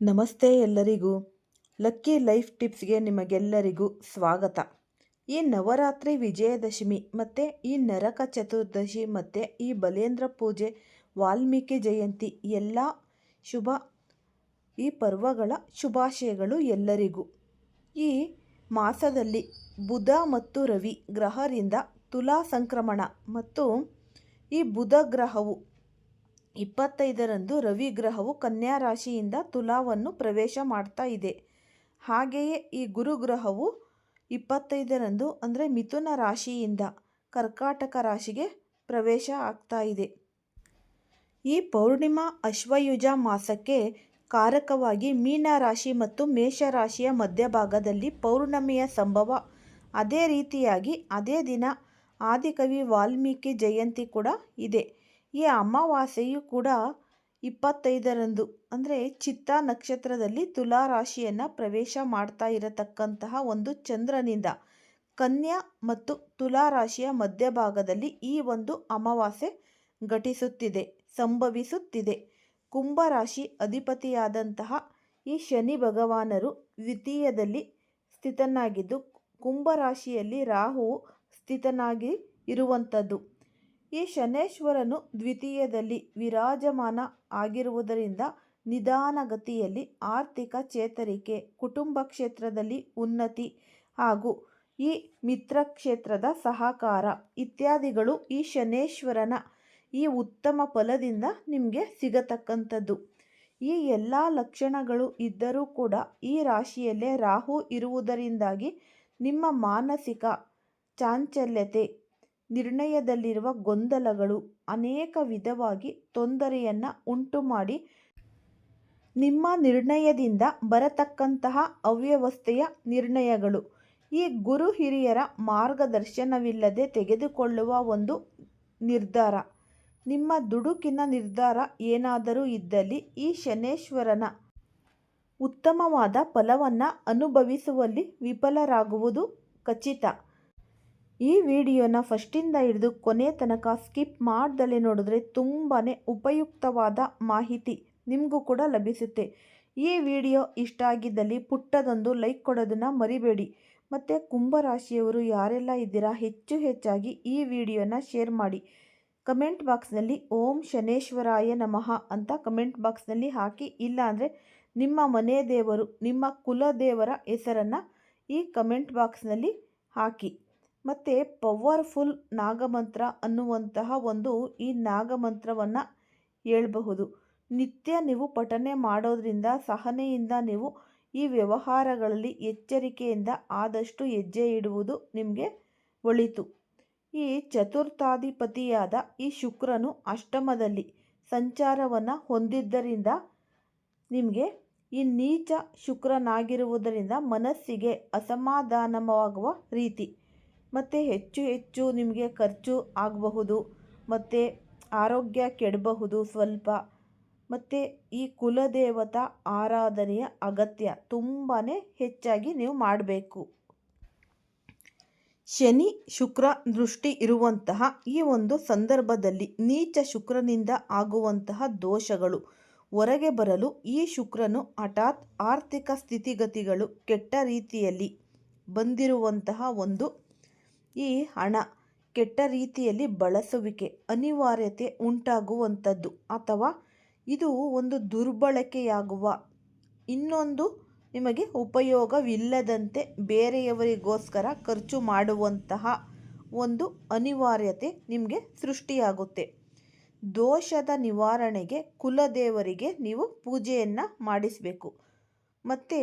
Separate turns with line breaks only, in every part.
ನಮಸ್ತೆ ಎಲ್ಲರಿಗೂ. Lucky life ಟಿಪ್ಸ್ಗೆ ನಿಮಗೆಲ್ಲರಿಗೂ ಸ್ವಾಗತ. ಈ ನವರಾತ್ರಿ ವಿಜಯದಶಮಿ ಮತ್ತು ಈ ನರಕ ಚತುರ್ದಶಿ ಮತ್ತು ಈ ಬಲೇಂದ್ರ ಪೂಜೆ, ವಾಲ್ಮೀಕಿ ಜಯಂತಿ ಎಲ್ಲ ಶುಭ, ಈ ಪರ್ವಗಳ ಶುಭಾಶಯಗಳು ಎಲ್ಲರಿಗೂ. ಈ ಮಾಸದಲ್ಲಿ ಬುಧ ಮತ್ತು ರವಿ ಗ್ರಹರಿಂದ ತುಲಾ ಸಂಕ್ರಮಣ ಮತ್ತು ಈ ಬುಧ ಗ್ರಹವು ಇಪ್ಪತ್ತೈದರಂದು ರವಿ ಗ್ರಹವು ಕನ್ಯಾ ರಾಶಿಯಿಂದ ತುಲಾವನ್ನು ಪ್ರವೇಶ ಮಾಡ್ತಾ ಇದೆ. ಹಾಗೆಯೇ ಈ ಗುರುಗ್ರಹವು ಇಪ್ಪತ್ತೈದರಂದು ಅಂದರೆ ಮಿಥುನ ರಾಶಿಯಿಂದ ಕರ್ಕಾಟಕ ರಾಶಿಗೆ ಪ್ರವೇಶ ಆಗ್ತಾ ಇದೆ. ಈ ಪೌರ್ಣಿಮಾ ಅಶ್ವಯುಜ ಮಾಸಕ್ಕೆ ಕಾರಕವಾಗಿ ಮೀನ ರಾಶಿ ಮತ್ತು ಮೇಷರಾಶಿಯ ಮಧ್ಯಭಾಗದಲ್ಲಿ ಪೌರ್ಣಮಿಯ ಸಂಭವ. ಅದೇ ರೀತಿಯಾಗಿ ಅದೇ ದಿನ ಆದಿಕವಿ ವಾಲ್ಮೀಕಿ ಜಯಂತಿ ಕೂಡ ಇದೆ. ಈ ಅಮಾವಾಸ್ಯೆಯು ಕೂಡ ಇಪ್ಪತ್ತೈದರಂದು, ಅಂದರೆ ಚಿತ್ತ ನಕ್ಷತ್ರದಲ್ಲಿ ತುಲಾ ರಾಶಿಯನ್ನು ಪ್ರವೇಶ ಮಾಡ್ತಾ ಇರತಕ್ಕಂತಹ ಒಂದು ಚಂದ್ರನಿಂದ ಕನ್ಯಾ ಮತ್ತು ತುಲಾ ರಾಶಿಯ ಮಧ್ಯಭಾಗದಲ್ಲಿ ಈ ಒಂದು ಅಮಾವಾಸ್ಯೆ ಘಟಿಸುತ್ತಿದೆ, ಸಂಭವಿಸುತ್ತಿದೆ. ಕುಂಭರಾಶಿ ಅಧಿಪತಿಯಾದಂತಹ ಈ ಶನಿ ಭಗವಾನರು ದ್ವಿತೀಯದಲ್ಲಿ ಸ್ಥಿತನಾಗಿದ್ದು ಕುಂಭರಾಶಿಯಲ್ಲಿ ರಾಹು ಸ್ಥಿತನಾಗಿ ಇರುವಂಥದ್ದು. ಈ ಶನೇಶ್ವರನು ದ್ವಿತೀಯದಲ್ಲಿ ವಿರಾಜಮಾನ ಆಗಿರುವುದರಿಂದ ನಿಧಾನಗತಿಯಲ್ಲಿ ಆರ್ಥಿಕ ಚೇತರಿಕೆ, ಕುಟುಂಬ ಕ್ಷೇತ್ರದಲ್ಲಿ ಉನ್ನತಿ ಹಾಗೂ ಈ ಮಿತ್ರ ಕ್ಷೇತ್ರದ ಸಹಕಾರ ಇತ್ಯಾದಿಗಳು ಈ ಶನೇಶ್ವರನ ಈ ಉತ್ತಮ ಫಲದಿಂದ ನಿಮಗೆ ಸಿಗತಕ್ಕಂಥದ್ದು. ಈ ಎಲ್ಲ ಲಕ್ಷಣಗಳು ಇದ್ದರೂ ಕೂಡ ಈ ರಾಶಿಯಲ್ಲೇ ರಾಹು ಇರುವುದರಿಂದಾಗಿ ನಿಮ್ಮ ಮಾನಸಿಕ ಚಾಂಚಲ್ಯತೆ ನಿರ್ಣಯದಲ್ಲಿರುವ ಗೊಂದಲಗಳು ಅನೇಕ ವಿಧವಾಗಿ ತೊಂದರೆಯನ್ನು ಉಂಟುಮಾಡಿ ನಿಮ್ಮ ನಿರ್ಣಯದಿಂದ ಬರತಕ್ಕಂತಹ ಅವ್ಯವಸ್ಥೆಯ ನಿರ್ಣಯಗಳು. ಈ ಗುರು ಹಿರಿಯರ ಮಾರ್ಗದರ್ಶನವಿಲ್ಲದೆ ತೆಗೆದುಕೊಳ್ಳುವ ಒಂದು ನಿರ್ಧಾರ. ನಿಮ್ಮ ದುಡುಕಿನ ನಿರ್ಧಾರ ಏನಾದರೂ ಇದ್ದಲ್ಲಿ ಈ ಶನೇಶ್ವರನ ಉತ್ತಮವಾದ ಫಲವನ್ನು ಅನುಭವಿಸುವಲ್ಲಿ ವಿಫಲರಾಗುವುದು ಖಚಿತ. ಈ ವಿಡಿಯೋನ ಫಸ್ಟಿಂದ ಹಿಡಿದು ಕೊನೆ ತನಕ ಸ್ಕಿಪ್ ಮಾಡ್ದಲೇ ನೋಡಿದ್ರೆ ತುಂಬಾ ಉಪಯುಕ್ತವಾದ ಮಾಹಿತಿ ನಿಮಗೂ ಕೂಡ ಲಭಿಸುತ್ತೆ. ಈ ವಿಡಿಯೋ ಇಷ್ಟ ಆಗಿದ್ದಲ್ಲಿ ಪುಟ್ಟದೊಂದು ಲೈಕ್ ಕೊಡೋದನ್ನು ಮರಿಬೇಡಿ. ಮತ್ತು ಕುಂಭರಾಶಿಯವರು ಯಾರೆಲ್ಲ ಇದ್ದೀರಾ, ಹೆಚ್ಚು ಹೆಚ್ಚಾಗಿ ಈ ವಿಡಿಯೋನ ಶೇರ್ ಮಾಡಿ. ಕಮೆಂಟ್ ಬಾಕ್ಸ್ನಲ್ಲಿ ಓಂ ಶನೇಶ್ವರಾಯ ನಮಃ ಅಂತ ಕಮೆಂಟ್ ಬಾಕ್ಸ್ನಲ್ಲಿ ಹಾಕಿ. ಇಲ್ಲಾಂದರೆ ನಿಮ್ಮ ಮನೆ ದೇವರು, ನಿಮ್ಮ ಕುಲದೇವರ ಹೆಸರನ್ನು ಈ ಕಮೆಂಟ್ ಬಾಕ್ಸ್ನಲ್ಲಿ ಹಾಕಿ. ಮತ್ತು ಪವರ್ಫುಲ್ ನಾಗಮಂತ್ರ ಅನ್ನುವಂತಹ ಒಂದು ಈ ನಾಗಮಂತ್ರವನ್ನು ಹೇಳಬಹುದು. ನಿತ್ಯ ನೀವು ಪಠನೆ ಮಾಡೋದ್ರಿಂದ, ಸಹನೆಯಿಂದ ನೀವು ಈ ವ್ಯವಹಾರಗಳಲ್ಲಿ ಎಚ್ಚರಿಕೆಯಿಂದ ಆದಷ್ಟು ಹೆಜ್ಜೆ ಇಡುವುದು ನಿಮಗೆ ಒಳಿತು. ಈ ಚತುರ್ಥಾಧಿಪತಿಯಾದ ಈ ಶುಕ್ರನು ಅಷ್ಟಮದಲ್ಲಿ ಸಂಚಾರವನ್ನು ಹೊಂದಿದ್ದರಿಂದ ನಿಮಗೆ ಈ ನೀಚ ಶುಕ್ರನಾಗಿರುವುದರಿಂದ ಮನಸ್ಸಿಗೆ ಅಸಮಾಧಾನವಾಗುವ ರೀತಿ. ಮತ್ತು ಹೆಚ್ಚು ಹೆಚ್ಚು ನಿಮಗೆ ಖರ್ಚು ಆಗಬಹುದು, ಮತ್ತು ಆರೋಗ್ಯ ಕೆಡಬಹುದು ಸ್ವಲ್ಪ. ಮತ್ತು ಈ ಕುಲದೇವತಾ ಆರಾಧನೆಯ ಅಗತ್ಯ ತುಂಬಾ ಹೆಚ್ಚಾಗಿ ನೀವು ಮಾಡಬೇಕು. ಶನಿ ಶುಕ್ರ ದೃಷ್ಟಿ ಇರುವಂತಹ ಈ ಒಂದು ಸಂದರ್ಭದಲ್ಲಿ ನೀಚ ಶುಕ್ರನಿಂದ ಆಗುವಂತಹ ದೋಷಗಳು. ಹೊರಗೆ ಬರಲು ಈ ಶುಕ್ರನು ಹಠಾತ್ ಆರ್ಥಿಕ ಸ್ಥಿತಿಗತಿಗಳು ಕೆಟ್ಟ ರೀತಿಯಲ್ಲಿ ಬಂದಿರುವಂತಹ ಒಂದು ಈ ಹಣ ಕೆಟ್ಟ ರೀತಿಯಲ್ಲಿ ಬಳಸುವಿಕೆ ಅನಿವಾರ್ಯತೆ ಉಂಟಾಗುವಂಥದ್ದು ಅಥವಾ ಇದು ಒಂದು ದುರ್ಬಳಕೆಯಾಗುವ ಇನ್ನೊಂದು ನಿಮಗೆ ಉಪಯೋಗವಿಲ್ಲದಂತೆ ಬೇರೆಯವರಿಗೋಸ್ಕರ ಖರ್ಚು ಮಾಡುವಂತಹ ಒಂದು ಅನಿವಾರ್ಯತೆ ನಿಮಗೆ ಸೃಷ್ಟಿಯಾಗುತ್ತೆ. ದೋಷದ ನಿವಾರಣೆಗೆ ಕುಲದೇವರಿಗೆ ನೀವು ಪೂಜೆಯನ್ನು ಮಾಡಿಸಬೇಕು. ಮತ್ತು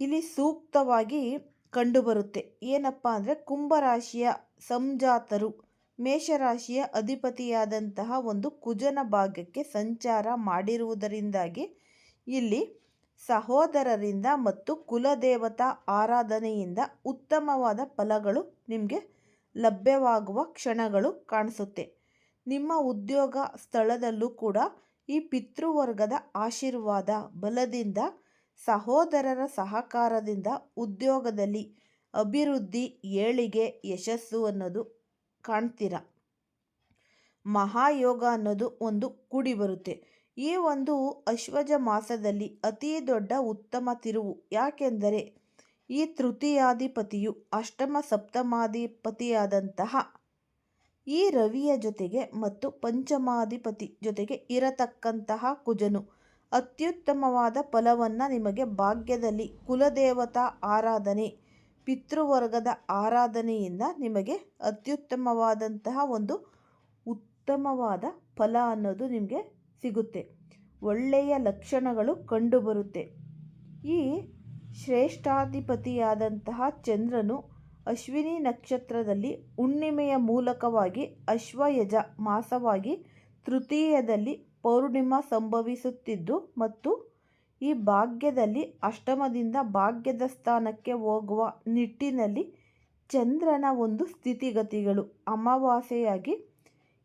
ಇಲ್ಲಿ ಸೂಕ್ತವಾಗಿ ಕಂಡುಬರುತ್ತೆ. ಏನಪ್ಪ ಅಂದರೆ ಕುಂಭರಾಶಿಯ ಸಂಜಾತರು ಮೇಷರಾಶಿಯ ಅಧಿಪತಿಯಾದಂತಹ ಒಂದು ಕುಜನ ಭಾಗಕ್ಕೆ ಸಂಚಾರ ಮಾಡಿರುವುದರಿಂದಾಗಿ ಇಲ್ಲಿ ಸಹೋದರರಿಂದ ಮತ್ತು ಕುಲದೇವತಾ ಆರಾಧನೆಯಿಂದ ಉತ್ತಮವಾದ ಫಲಗಳು ನಿಮಗೆ ಲಭ್ಯವಾಗುವ ಕ್ಷಣಗಳು ಕಾಣಿಸುತ್ತೆ. ನಿಮ್ಮ ಉದ್ಯೋಗ ಸ್ಥಳದಲ್ಲೂ ಕೂಡ ಈ ಪಿತೃವರ್ಗದ ಆಶೀರ್ವಾದ, ಬಲದಿಂದ ಸಹೋದರರ ಸಹಕಾರದಿಂದ ಉದ್ಯೋಗದಲ್ಲಿ ಅಭಿವೃದ್ಧಿ ಏಳಿಗೆ ಯಶಸ್ಸು ಅನ್ನೋದು ಕಾಣ್ತೀರ? ಮಹಾಯೋಗ ಅನ್ನೋದು ಒಂದು ಕೂಡಿ ಬರುತ್ತೆ. ಈ ಒಂದು ಅಶ್ವಜ ಮಾಸದಲ್ಲಿ ಅತಿ ದೊಡ್ಡ ಉತ್ತಮ ತಿರುವು ಯಾಕೆಂದರೆ ಈ ತೃತೀಯಾಧಿಪತಿಯು ಅಷ್ಟಮ ಸಪ್ತಮಾಧಿಪತಿಯಾದಂತಹ ಈ ರವಿಯ ಜೊತೆಗೆ ಮತ್ತು ಪಂಚಮಾಧಿಪತಿ ಜೊತೆಗೆ ಇರತಕ್ಕಂತಹ ಕುಜನು. ಅತ್ಯುತ್ತಮವಾದ ಫಲವನ್ನು ನಿಮಗೆ ಭಾಗ್ಯದಲ್ಲಿ ಕುಲದೇವತಾ ಆರಾಧನೆ, ಪಿತೃವರ್ಗದ ಆರಾಧನೆಯಿಂದ ನಿಮಗೆ ಅತ್ಯುತ್ತಮವಾದಂತಹ ಒಂದು ಉತ್ತಮವಾದ ಫಲ ಅನ್ನೋದು ನಿಮಗೆ ಸಿಗುತ್ತೆ. ಒಳ್ಳೆಯ ಲಕ್ಷಣಗಳು ಕಂಡುಬರುತ್ತೆ. ಈ ಶ್ರೇಷ್ಠಾಧಿಪತಿಯಾದಂತಹ ಚಂದ್ರನು ಅಶ್ವಿನಿ ನಕ್ಷತ್ರದಲ್ಲಿ ಹುಣ್ಣಿಮೆಯ ಮೂಲಕವಾಗಿ ಅಶ್ವಯಜ ಮಾಸವಾಗಿ ತೃತೀಯದಲ್ಲಿ ಪೌರ್ಣಿಮಾ ಸಂಭವಿಸುತ್ತಿದ್ದು ಮತ್ತು ಈ ಭಾಗ್ಯದಲ್ಲಿ ಅಷ್ಟಮದಿಂದ ಭಾಗ್ಯದ ಸ್ಥಾನಕ್ಕೆ ಹೋಗುವ ನಿಟ್ಟಿನಲ್ಲಿ ಚಂದ್ರನ ಒಂದು ಸ್ಥಿತಿಗತಿಗಳು ಅಮಾವಾಸ್ಯೆಯಾಗಿ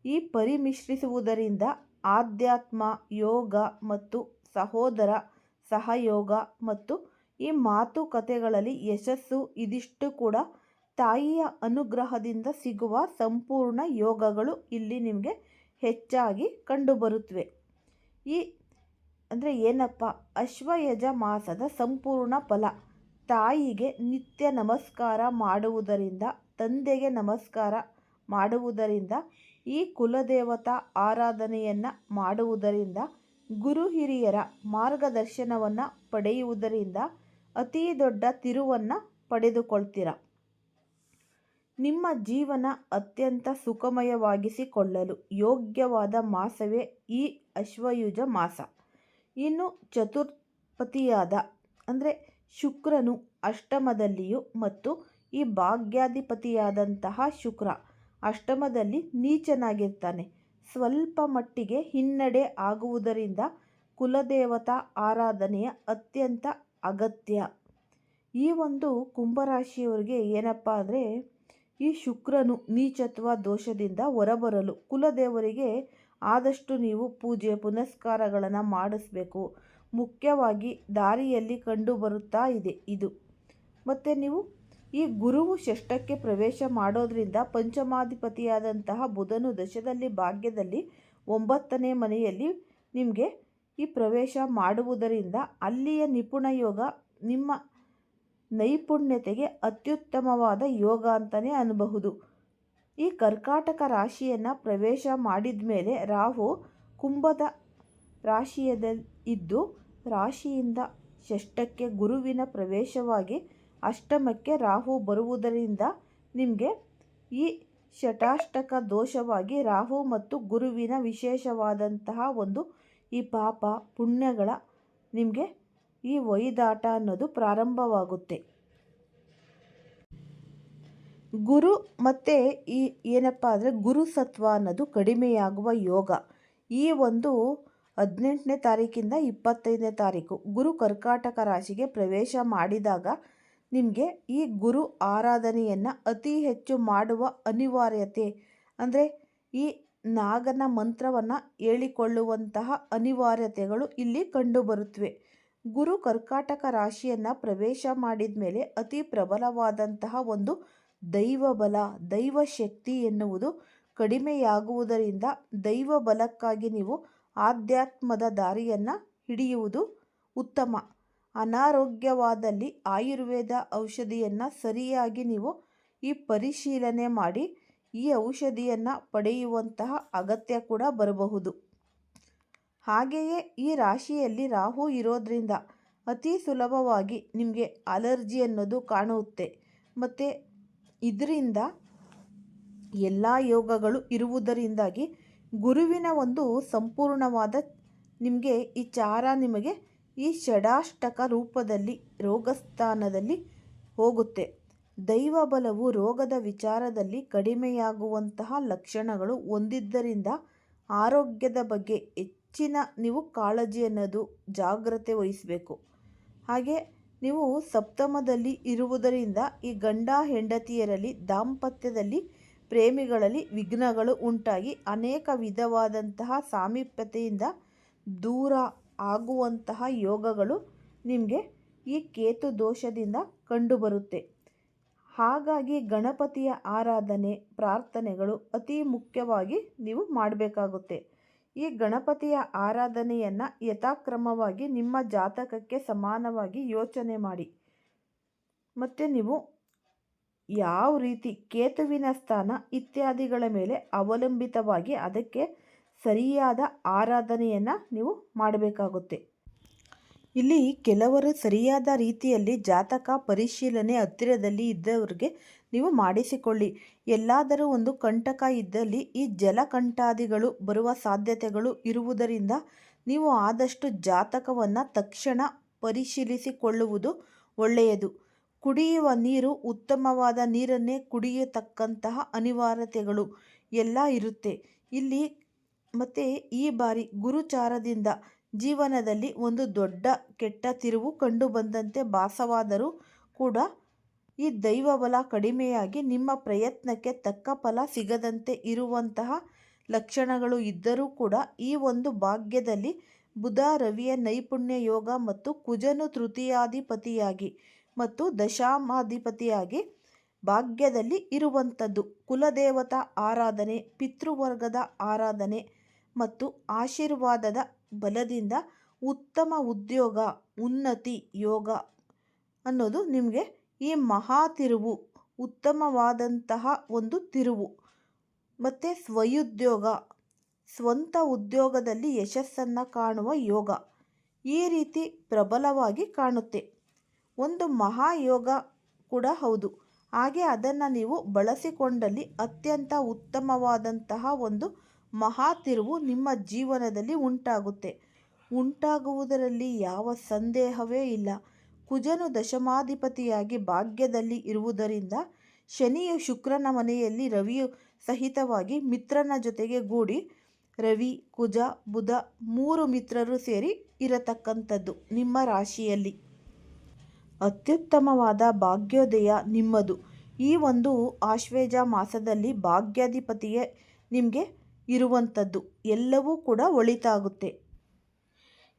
ಈ ಪರಿಮಿಶ್ರಿಸುವುದರಿಂದ ಆಧ್ಯಾತ್ಮ, ಯೋಗ ಮತ್ತು ಸಹೋದರ ಸಹಯೋಗ ಮತ್ತು ಈ ಮಾತುಕತೆಗಳಲ್ಲಿ ಯಶಸ್ಸು ಇದಿಷ್ಟು ಕೂಡ ತಾಯಿಯ ಅನುಗ್ರಹದಿಂದ ಸಿಗುವ ಸಂಪೂರ್ಣ ಯೋಗಗಳು ಇಲ್ಲಿ ನಿಮಗೆ ಹೆಚ್ಚಾಗಿ ಕಂಡುಬರುತ್ತವೆ ಈ, ಅಂದರೆ ಏನಪ್ಪ, ಅಶ್ವಯಜ ಮಾಸದ ಸಂಪೂರ್ಣ ಫಲ. ತಾಯಿಗೆ ನಿತ್ಯ ನಮಸ್ಕಾರ ಮಾಡುವುದರಿಂದ, ತಂದೆಗೆ ನಮಸ್ಕಾರ ಮಾಡುವುದರಿಂದ, ಈ ಕುಲದೇವತಾ ಆರಾಧನೆಯನ್ನು ಮಾಡುವುದರಿಂದ, ಗುರು ಹಿರಿಯರ ಮಾರ್ಗದರ್ಶನವನ್ನು ಪಡೆಯುವುದರಿಂದ ಅತೀ ದೊಡ್ಡ ತಿರುವನ್ನು ಪಡೆದುಕೊಳ್ತೀರ. ನಿಮ್ಮ ಜೀವನ ಅತ್ಯಂತ ಸುಖಮಯವಾಗಿಸಿಕೊಳ್ಳಲು ಯೋಗ್ಯವಾದ ಮಾಸವೇ ಈ ಅಶ್ವಯುಜ ಮಾಸ. ಇನ್ನು ಚತುರ್ಪತಿಯಾದ, ಅಂದರೆ ಶುಕ್ರನು ಅಷ್ಟಮದಲ್ಲಿಯೂ ಮತ್ತು ಈ ಭಾಗ್ಯಾಧಿಪತಿಯಾದಂತಹ ಶುಕ್ರ ಅಷ್ಟಮದಲ್ಲಿ ನೀಚನಾಗಿರ್ತಾನೆ. ಸ್ವಲ್ಪ ಮಟ್ಟಿಗೆ ಹಿನ್ನಡೆ ಆಗುವುದರಿಂದ ಕುಲದೇವತಾ ಆರಾಧನೆಯ ಅತ್ಯಂತ ಅಗತ್ಯ. ಈ ಒಂದು ಕುಂಭರಾಶಿಯವರಿಗೆ ಏನಪ್ಪ ಅಂದರೆ ಈ ಶುಕ್ರನು ನೀಚತ್ವ ದೋಷದಿಂದ ಹೊರಬರಲು ಕುಲದೇವರಿಗೆ ಆದಷ್ಟು ನೀವು ಪೂಜೆ ಪುನಸ್ಕಾರಗಳನ್ನು ಮಾಡಿಸ್ಬೇಕು. ಮುಖ್ಯವಾಗಿ ದಾರಿಯಲ್ಲಿ ಕಂಡುಬರುತ್ತಾ ಇದೆ ಇದು. ಮತ್ತು ನೀವು ಈ ಗುರುವು ಷಷ್ಠಕ್ಕೆ ಪ್ರವೇಶ ಮಾಡೋದ್ರಿಂದ ಪಂಚಮಾಧಿಪತಿಯಾದಂತಹ ಬುಧನು ದಶದಲ್ಲಿ ಭಾಗ್ಯದಲ್ಲಿ ಒಂಬತ್ತನೇ ಮನೆಯಲ್ಲಿ ನಿಮಗೆ ಈ ಪ್ರವೇಶ ಮಾಡುವುದರಿಂದ ಅಲ್ಲಿಯ ನಿಪುಣ ಯೋಗ ನಿಮ್ಮ ನೈಪುಣ್ಯತೆಗೆ ಅತ್ಯುತ್ತಮವಾದ ಯೋಗ ಅಂತಲೇ ಅನ್ನಬಹುದು ಈ ಕರ್ಕಾಟಕ ರಾಶಿಯನ್ನು ಪ್ರವೇಶ ಮಾಡಿದ ಮೇಲೆ ರಾಹು ಕುಂಭದ ರಾಶಿಯದ ಇದ್ದು, ರಾಶಿಯಿಂದ ಷಷ್ಠಕ್ಕೆ ಗುರುವಿನ ಪ್ರವೇಶವಾಗಿ ಅಷ್ಟಮಕ್ಕೆ ರಾಹು ಬರುವುದರಿಂದ ನಿಮಗೆ ಈ ಶಟಾಷ್ಟಕ ದೋಷವಾಗಿ ರಾಹು ಮತ್ತು ಗುರುವಿನ ವಿಶೇಷವಾದಂತಹ ಒಂದು ಈ ಪಾಪ ಪುಣ್ಯಗಳ ನಿಮಗೆ ಈ ವೈದಾಟ ಅನ್ನೋದು ಪ್ರಾರಂಭವಾಗುತ್ತೆ. ಗುರು ಮತ್ತು ಈ ಏನಪ್ಪ ಅಂದರೆ ಗುರು ಸತ್ವ ಅನ್ನೋದು ಕಡಿಮೆಯಾಗುವ ಯೋಗ. ಈ ಒಂದು ಹದಿನೆಂಟನೇ ತಾರೀಕಿಂದ ಇಪ್ಪತ್ತೈದನೇ ತಾರೀಕು ಗುರು ಕರ್ಕಾಟಕ ರಾಶಿಗೆ ಪ್ರವೇಶ ಮಾಡಿದಾಗ ನಿಮಗೆ ಈ ಗುರು ಆರಾಧನೆಯನ್ನು ಅತಿ ಹೆಚ್ಚು ಮಾಡುವ ಅನಿವಾರ್ಯತೆ ಅಂದರೆ ಈ ನಾಗನ ಮಂತ್ರವನ್ನು ಹೇಳಿಕೊಳ್ಳುವಂತಹ ಅನಿವಾರ್ಯತೆಗಳು ಇಲ್ಲಿ ಕಂಡುಬರುತ್ತವೆ ಗುರು ಕರ್ಕಾಟಕ ರಾಶಿಯನ್ನು ಪ್ರವೇಶ ಮಾಡಿದ ಮೇಲೆ ಅತಿ ಪ್ರಬಲವಾದಂತಹ ಒಂದು ದೈವ ಬಲ ದೈವ ಶಕ್ತಿ ಎನ್ನುವುದು ಕಡಿಮೆಯಾಗುವುದರಿಂದ ದೈವ ಬಲಕ್ಕಾಗಿ ನೀವು ಆಧ್ಯಾತ್ಮದ ದಾರಿಯನ್ನು ಹಿಡಿಯುವುದು ಉತ್ತಮ. ಅನಾರೋಗ್ಯವಾದಲ್ಲಿ ಆಯುರ್ವೇದ ಔಷಧಿಯನ್ನು ಸರಿಯಾಗಿ ನೀವು ಈ ಪರಿಶೀಲನೆ ಮಾಡಿ ಈ ಔಷಧಿಯನ್ನು ಪಡೆಯುವಂತಹ ಅಗತ್ಯ ಕೂಡ ಬರಬಹುದು. ಹಾಗೆಯೇ ಈ ರಾಶಿಯಲ್ಲಿ ರಾಹು ಇರೋದ್ರಿಂದ ಅತಿ ಸುಲಭವಾಗಿ ನಿಮಗೆ ಅಲರ್ಜಿ ಅನ್ನೋದು ಕಾಣುತ್ತೆ. ಮತ್ತು ಇದರಿಂದ ಎಲ್ಲ ಯೋಗಗಳು ಇರುವುದರಿಂದಾಗಿ ಗುರುವಿನ ಒಂದು ಸಂಪೂರ್ಣವಾದ ನಿಮಗೆ ಈ ಚಾರ ನಿಮಗೆ ಈ ಷಡಾಷ್ಟಕ ರೂಪದಲ್ಲಿ, ರೋಗಸ್ಥಾನದಲ್ಲಿ ಹೋಗುತ್ತೆ. ದೈವ ಬಲವು ರೋಗದ ವಿಚಾರದಲ್ಲಿ ಕಡಿಮೆಯಾಗುವಂತಹ ಲಕ್ಷಣಗಳು ಹೊಂದಿದ್ದರಿಂದ ಆರೋಗ್ಯದ ಬಗ್ಗೆ ಹೆಚ್ಚಿನ ನೀವು ಕಾಳಜಿ ಅನ್ನೋದು ಜಾಗ್ರತೆ ವಹಿಸಬೇಕು. ಹಾಗೆ ನೀವು ಸಪ್ತಮದಲ್ಲಿ ಇರುವುದರಿಂದ ಈ ಗಂಡ ಹೆಂಡತಿಯರಲ್ಲಿ ದಾಂಪತ್ಯದಲ್ಲಿ ಪ್ರೇಮಿಗಳಲ್ಲಿ ವಿಘ್ನಗಳು ಉಂಟಾಗಿ ಅನೇಕ ವಿಧವಾದಂತಹ ಸಾಮೀಪ್ಯತೆಯಿಂದ ದೂರ ಆಗುವಂತಹ ಯೋಗಗಳು ನಿಮಗೆ ಈ ಕೇತು ದೋಷದಿಂದ ಕಂಡುಬರುತ್ತೆ. ಹಾಗಾಗಿ ಗಣಪತಿಯ ಆರಾಧನೆ, ಪ್ರಾರ್ಥನೆಗಳು ಅತಿ ಮುಖ್ಯವಾಗಿ ನೀವು ಮಾಡಬೇಕಾಗುತ್ತೆ. ಈ ಗಣಪತಿಯ ಆರಾಧನೆಯನ್ನು ಯಥಾಕ್ರಮವಾಗಿ ನಿಮ್ಮ ಜಾತಕಕ್ಕೆ ಸಮಾನವಾಗಿ ಯೋಚನೆ ಮಾಡಿ. ಮತ್ತು ನೀವು ಯಾವ ರೀತಿ ಕೇತುವಿನ ಸ್ಥಾನ ಇತ್ಯಾದಿಗಳ ಮೇಲೆ ಅವಲಂಬಿತವಾಗಿ ಅದಕ್ಕೆ ಸರಿಯಾದ ಆರಾಧನೆಯನ್ನು ನೀವು ಮಾಡಬೇಕಾಗುತ್ತೆ. ಇಲ್ಲಿ ಕೆಲವರು ಸರಿಯಾದ ರೀತಿಯಲ್ಲಿ ಜಾತಕ ಪರಿಶೀಲನೆ ಹತ್ತಿರದಲ್ಲಿ ಇದ್ದವರಿಗೆ ನೀವು ಮಾಡಿಸಿಕೊಳ್ಳಿ. ಎಲ್ಲಾದರೂ ಒಂದು ಕಂಟಕ ಇದ್ದಲ್ಲಿ ಈ ಜಲಕಂಠಾದಿಗಳು ಬರುವ ಸಾಧ್ಯತೆಗಳು ಇರುವುದರಿಂದ ನೀವು ಆದಷ್ಟು ಜಾತಕವನ್ನು ತಕ್ಷಣ ಪರಿಶೀಲಿಸಿಕೊಳ್ಳುವುದು ಒಳ್ಳೆಯದು. ಕುಡಿಯುವ ನೀರು ಉತ್ತಮವಾದ ನೀರನ್ನೇ ಕುಡಿಯತಕ್ಕಂತಹ ಅನಿವಾರ್ಯತೆಗಳು ಎಲ್ಲ ಇರುತ್ತೆ. ಇಲ್ಲಿ ಮತ್ತು ಈ ಬಾರಿ ಗುರುಚಾರದಿಂದ ಜೀವನದಲ್ಲಿ ಒಂದು ದೊಡ್ಡ ಕೆಟ್ಟ ತಿರುವು ಕಂಡುಬಂದಂತೆ ಭಾಸವಾದರೂ ಕೂಡ ಈ ದೈವಬಲ ಕಡಿಮೆಯಾಗಿ ನಿಮ್ಮ ಪ್ರಯತ್ನಕ್ಕೆ ತಕ್ಕ ಫಲ ಸಿಗದಂತೆ ಇರುವಂತಹ ಲಕ್ಷಣಗಳು ಇದ್ದರೂ ಕೂಡ ಈ ಒಂದು ಭಾಗ್ಯದಲ್ಲಿ ಬುಧ, ರವಿಯ ನೈಪುಣ್ಯ ಯೋಗ ಮತ್ತು ಕುಜನು ತೃತೀಯಾಧಿಪತಿಯಾಗಿ ಮತ್ತು ದಶಾಮಾಧಿಪತಿಯಾಗಿ ಭಾಗ್ಯದಲ್ಲಿ ಇರುವಂಥದ್ದು. ಕುಲದೇವತಾ ಆರಾಧನೆ, ಪಿತೃವರ್ಗದ ಆರಾಧನೆ ಮತ್ತು ಆಶೀರ್ವಾದದ ಬಲದಿಂದ ಉತ್ತಮ ಉದ್ಯೋಗ, ಉನ್ನತಿ ಯೋಗ ಅನ್ನೋದು ನಿಮಗೆ ಈ ಮಹಾ ತಿರುವು, ಉತ್ತಮವಾದಂತಹ ಒಂದು ತಿರುವು. ಮತ್ತು ಸ್ವಯುದ್ಯೋಗ ಸ್ವಂತ ಉದ್ಯೋಗದಲ್ಲಿ ಯಶಸ್ಸನ್ನು ಕಾಣುವ ಯೋಗ. ಈ ರೀತಿ ಪ್ರಬಲವಾಗಿ ಕಾಣುತ್ತೆ. ಒಂದು ಮಹಾಯೋಗ ಕೂಡ ಹೌದು. ಹಾಗೆ ಅದನ್ನು ನೀವು ಬಳಸಿಕೊಂಡಲ್ಲಿ ಅತ್ಯಂತ ಉತ್ತಮವಾದಂತಹ ಒಂದು ಮಹಾ ತಿರುವು ನಿಮ್ಮ ಜೀವನದಲ್ಲಿ ಉಂಟಾಗುತ್ತೆ. ಉಂಟಾಗುವುದರಲ್ಲಿ ಯಾವ ಸಂದೇಹವೇ ಇಲ್ಲ. ಕುಜನು ದಶಮಾಧಿಪತಿಯಾಗಿ ಭಾಗ್ಯದಲ್ಲಿ ಇರುವುದರಿಂದ ಶನಿಯು ಶುಕ್ರನ ಮನೆಯಲ್ಲಿ ರವಿಯು ಸಹಿತವಾಗಿ ಮಿತ್ರನ ಜೊತೆಗೆ ಗೂಡಿ ರವಿ, ಕುಜ, ಬುಧ ಮೂರು ಮಿತ್ರರು ಸೇರಿ ಇರತಕ್ಕಂಥದ್ದು ನಿಮ್ಮ ರಾಶಿಯಲ್ಲಿ. ಅತ್ಯುತ್ತಮವಾದ ಭಾಗ್ಯೋದಯ ನಿಮ್ಮದು. ಈ ಒಂದು ಆಶ್ವೇಜ ಮಾಸದಲ್ಲಿ ಭಾಗ್ಯಾಧಿಪತಿಯೇ ನಿಮಗೆ ಇರುವಂಥದ್ದು. ಎಲ್ಲವೂ ಕೂಡ ಒಳಿತಾಗುತ್ತೆ.